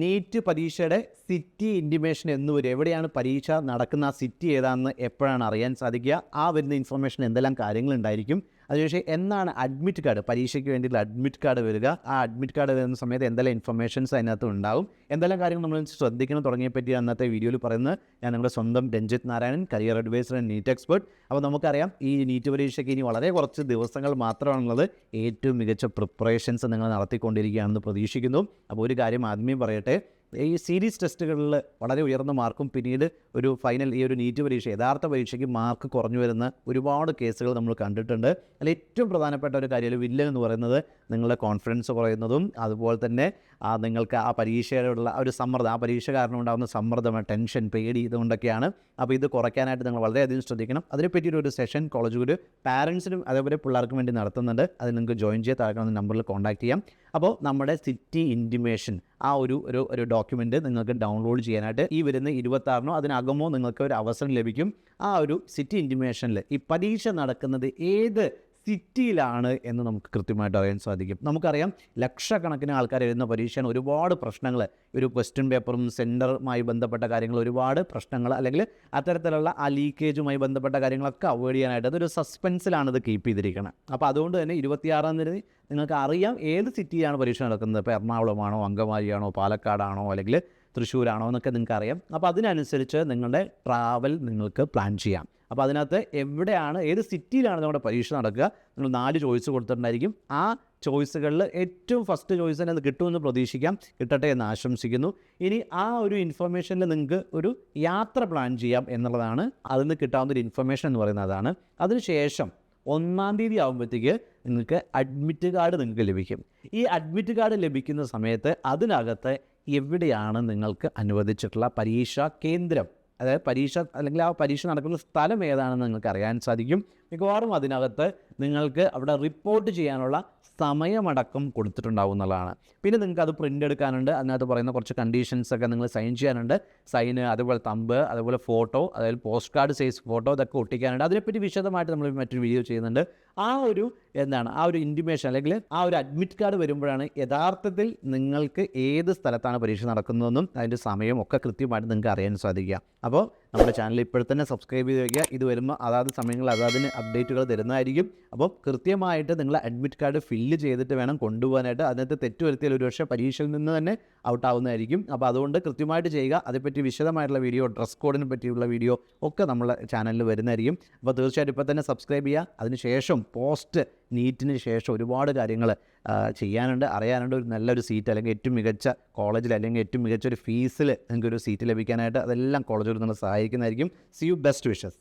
NEET പരീക്ഷയുടെ city intimation എന്ന് വരും എവിടെയാണ് പരീക്ഷ നടക്കുന്ന ആ സിറ്റി ഏതാണെന്ന് എപ്പോഴാണ് അറിയാൻ സാധിക്കുക? ആ വരുന്ന ഇൻഫർമേഷൻ എന്തെല്ലാം കാര്യങ്ങളുണ്ടായിരിക്കും? അതിനുശേഷം എന്നാണ് അഡ്മിറ്റ് കാർഡ് പരീക്ഷയ്ക്ക് വേണ്ടിയിട്ടുള്ള അഡ്മിറ്റ് കാർഡ് വരിക. ആ അഡ്മിറ്റ് കാർഡ് വരുന്ന സമയത്ത് എന്തെല്ലാം ഇൻഫർമേഷൻസ് അതിനകത്ത് ഉണ്ടാവും? എന്തെല്ലാം കാര്യങ്ങൾ നമ്മൾ ശ്രദ്ധിക്കണം തുടങ്ങിയ പറ്റി അന്നത്തെ വീഡിയോയിൽ പറയുന്നത്. ഞാൻ നിങ്ങളുടെ സ്വന്തം Ranjith Narayanan career adviser and NEET expert അപ്പോൾ നമുക്കറിയാം ഈ നീറ്റ് പരീക്ഷയ്ക്ക് ഇനി വളരെ കുറച്ച് ദിവസങ്ങൾ മാത്രമാണുള്ളത്. ഏറ്റവും മികച്ച പ്രിപ്പറേഷൻസ് നിങ്ങൾ നടത്തിക്കൊണ്ടിരിക്കുകയാണെന്ന് പ്രതീക്ഷിക്കുന്നു. അപ്പോൾ ഒരു കാര്യം ആദ്യമേ പറയട്ടെ. ഈ സീരീസ് ടെസ്റ്റുകളിൽ വളരെ ഉയർന്ന മാർക്കും പിന്നീട് ഒരു ഫൈനൽ ഈ ഒരു നീറ്റ് പരീക്ഷ യഥാർത്ഥ പരീക്ഷയ്ക്ക് മാർക്ക് കുറഞ്ഞു വരുന്ന ഒരുപാട് കേസുകൾ നമ്മൾ കണ്ടിട്ടുണ്ട്. അതിൽ ഏറ്റവും പ്രധാനപ്പെട്ട ഒരു കാര്യം വില്ലൻ എന്ന് പറയുന്നത് നിങ്ങളുടെ കോൺഫിഡൻസ് കുറയുന്നതും അതുപോലെ തന്നെ നിങ്ങൾക്ക് ആ പരീക്ഷയോടുള്ള ഒരു സമ്മർദ്ദം ആ പരീക്ഷ കാരണം ഉണ്ടാകുന്ന സമ്മർദ്ദം ടെൻഷൻ പേടി ഇതുകൊണ്ടൊക്കെയാണ്. അപ്പോൾ ഇത് കുറയ്ക്കാനായിട്ട് നിങ്ങൾ വളരെയധികം ശ്രദ്ധിക്കണം. അതിനെപ്പറ്റി ഒരു സെഷൻ കോളേജ് ഒരു പാരൻസിനും അതേപോലെ പിള്ളേർക്കും വേണ്ടി നടത്തുന്നുണ്ട്. അത് നിങ്ങൾക്ക് ജോയിൻ ചെയ്യാൻ താഴെ നമ്പറിൽ കോൺടാക്ട് ചെയ്യാം. അപ്പോൾ നമ്മുടെ സിറ്റി ഇന്റിമേഷൻ ആ ഒരു ഒരു ഒരു ഡോക്യുമെന്റ് നിങ്ങൾക്ക് ഡൗൺലോഡ് ചെയ്യാനായിട്ട് ഈ വരുന്ന ഇരുപത്താറിനോ അതിനകമോ നിങ്ങൾക്ക് ഒരു അവസരം ലഭിക്കും. ആ ഒരു സിറ്റി ഇന്റിമേഷനിൽ ഈ പരീക്ഷ നടക്കുന്നത് ഏത് സിറ്റിയിലാണ് എന്ന് നമുക്ക് കൃത്യമായിട്ട് അറിയാൻ സാധിക്കും. നമുക്കറിയാം ലക്ഷക്കണക്കിന് ആൾക്കാർ എഴുതുന്ന പരീക്ഷയാണ് ഒരുപാട് പ്രശ്നങ്ങൾ. ഒരു ക്വസ്റ്റ്യൻ പേപ്പറും സെന്ററുമായി ബന്ധപ്പെട്ട കാര്യങ്ങൾ ഒരുപാട് പ്രശ്നങ്ങൾ അല്ലെങ്കിൽ അത്തരത്തിലുള്ള ആ ലീക്കേജുമായി ബന്ധപ്പെട്ട കാര്യങ്ങളൊക്കെ അവോയ്ഡ് ചെയ്യാനായിട്ട് അതൊരു സസ്പെൻസിലാണ് ഇത് കീപ്പ് ചെയ്തിരിക്കുന്നത് അപ്പോൾ അതുകൊണ്ട് തന്നെ ഇരുപത്തിയാറാം തീയതി നിങ്ങൾക്ക് അറിയാം ഏത് സിറ്റിയിലാണ് പരീക്ഷ നടക്കുന്നത്. ഇപ്പോൾ എറണാകുളമാണോ അങ്കമാലിയാണോ പാലക്കാടാണോ അല്ലെങ്കിൽ തൃശ്ശൂരാണോ എന്നൊക്കെ നിങ്ങൾക്ക് അറിയാം അപ്പോൾ അതിനനുസരിച്ച് നിങ്ങളുടെ ട്രാവൽ നിങ്ങൾക്ക് പ്ലാൻ ചെയ്യാം. അപ്പോൾ അതിനകത്ത് എവിടെയാണ് ഏത് സിറ്റിയിലാണ് നമ്മുടെ പരീക്ഷ നടക്കുക? നിങ്ങൾ നാല് ചോയ്സ് കൊടുത്തിട്ടുണ്ടായിരിക്കും. ആ ചോയ്സുകളിൽ ഏറ്റവും ഫസ്റ്റ് ചോയ്സ് തന്നെ അത് കിട്ടുമെന്ന് പ്രതീക്ഷിക്കാം. കിട്ടട്ടെ എന്ന് ആശംസിക്കുന്നു. ഇനി ആ ഒരു ഇൻഫർമേഷനിൽ നിങ്ങൾക്ക് ഒരു യാത്ര പ്ലാൻ ചെയ്യാം എന്നുള്ളതാണ്. അതിൽ നിന്ന് കിട്ടാവുന്ന ഒരു ഇൻഫർമേഷൻ എന്ന് പറയുന്നത് അതാണ്. അതിനുശേഷം ഒന്നാം തീയതി ആകുമ്പോഴത്തേക്ക് നിങ്ങൾക്ക് അഡ്മിറ്റ് കാർഡ് നിങ്ങൾക്ക് ലഭിക്കും. ഈ അഡ്മിറ്റ് കാർഡ് ലഭിക്കുന്ന സമയത്ത് അതിനകത്ത് എവിടെയാണ് നിങ്ങൾക്ക് അനുവദിച്ചിട്ടുള്ള പരീക്ഷാ കേന്ദ്രം? അതായത് പരീക്ഷ അല്ലെങ്കിൽ ആ പരീക്ഷ നടക്കുന്ന സ്ഥലം ഏതാണെന്ന് നിങ്ങൾക്ക് അറിയാൻ സാധിക്കും. മിക്കവാറും അതിനകത്ത് നിങ്ങൾക്ക് അവിടെ റിപ്പോർട്ട് ചെയ്യാനുള്ള സമയമടക്കം കൊടുത്തിട്ടുണ്ടാവും എന്നുള്ളതാണ്. പിന്നെ നിങ്ങൾക്ക് അത് പ്രിന്റ് എടുക്കാനുണ്ട്. അതിനകത്ത് പറയുന്ന കുറച്ച് കണ്ടീഷൻസ് ഒക്കെ നിങ്ങൾ സൈൻ ചെയ്യാനുണ്ട്. സൈന് അതുപോലെ തമ്പ് അതുപോലെ ഫോട്ടോ അതായത് പോസ്റ്റ് കാർഡ് സൈസ് ഫോട്ടോ ഇതൊക്കെ ഒട്ടിക്കാനുണ്ട്. അതിനെപ്പറ്റി വിശദമായിട്ട് നമ്മൾ മറ്റൊരു വീഡിയോ ചെയ്യുന്നുണ്ട്. ആ ഒരു എന്താണ്? ആ ഒരു ഇന്റിമേഷൻ അല്ലെങ്കിൽ ആ ഒരു അഡ്മിറ്റ് കാർഡ് വരുമ്പോഴാണ് യഥാർത്ഥത്തിൽ നിങ്ങൾക്ക് ഏത് സ്ഥലത്താണ് പരീക്ഷ നടക്കുന്നതെന്നും അതിന്റെ സമയം ഒക്കെ കൃത്യമായിട്ട് നിങ്ങൾക്ക് അറിയാൻ സാധിക്കുക. അപ്പോൾ നമ്മുടെ ചാനൽ ഇപ്പോൾ തന്നെ സബ്സ്ക്രൈബ് ചെയ്ത് വയ്ക്കുക ഇത് വരുമ്പോൾ അതാത് സമയങ്ങളിൽ അതാതിന് അപ്ഡേറ്റുകൾ തരുന്നതായിരിക്കും. അപ്പോൾ കൃത്യമായിട്ട് നിങ്ങൾ അഡ്മിറ്റ് കാർഡ് ഫില്ല് ചെയ്തിട്ട് വേണം കൊണ്ടുപോകാനായിട്ട്. അതിനകത്ത് തെറ്റ് വരുത്തിയാൽ ഒരുപക്ഷെ പരീക്ഷയിൽ നിന്ന് തന്നെ ഔട്ട് ആവുന്നതായിരിക്കും അപ്പോൾ അതുകൊണ്ട് കൃത്യമായിട്ട് ചെയ്യുക. അതേപ്പറ്റി വിശദമായിട്ടുള്ള വീഡിയോ ഡ്രസ് കോഡിനെ പറ്റിയുള്ള വീഡിയോ ഒക്കെ നമ്മളെ ചാനലിൽ വരുന്നതായിരിക്കും. അപ്പോൾ തീർച്ചയായിട്ടും ഇപ്പോൾ തന്നെ സബ്സ്ക്രൈബ് ചെയ്യുക. അതിനുശേഷം പോസ്റ്റ് നീറ്റിന് ശേഷം ഒരുപാട് കാര്യങ്ങൾ ചെയ്യാനുണ്ട്. അറിയാനുണ്ട് ഒരു നല്ലൊരു സീറ്റ് അല്ലെങ്കിൽ ഏറ്റവും മികച്ച കോളേജിൽ അല്ലെങ്കിൽ ഏറ്റവും മികച്ച ഒരു ഫീസിൽ നിങ്ങൾക്ക് ഒരു സീറ്റ് ലഭിക്കാനായിട്ട് അതെല്ലാം കോളേജിൽ നിങ്ങൾ സഹായിക്കുന്നതായിരിക്കും. See you best wishes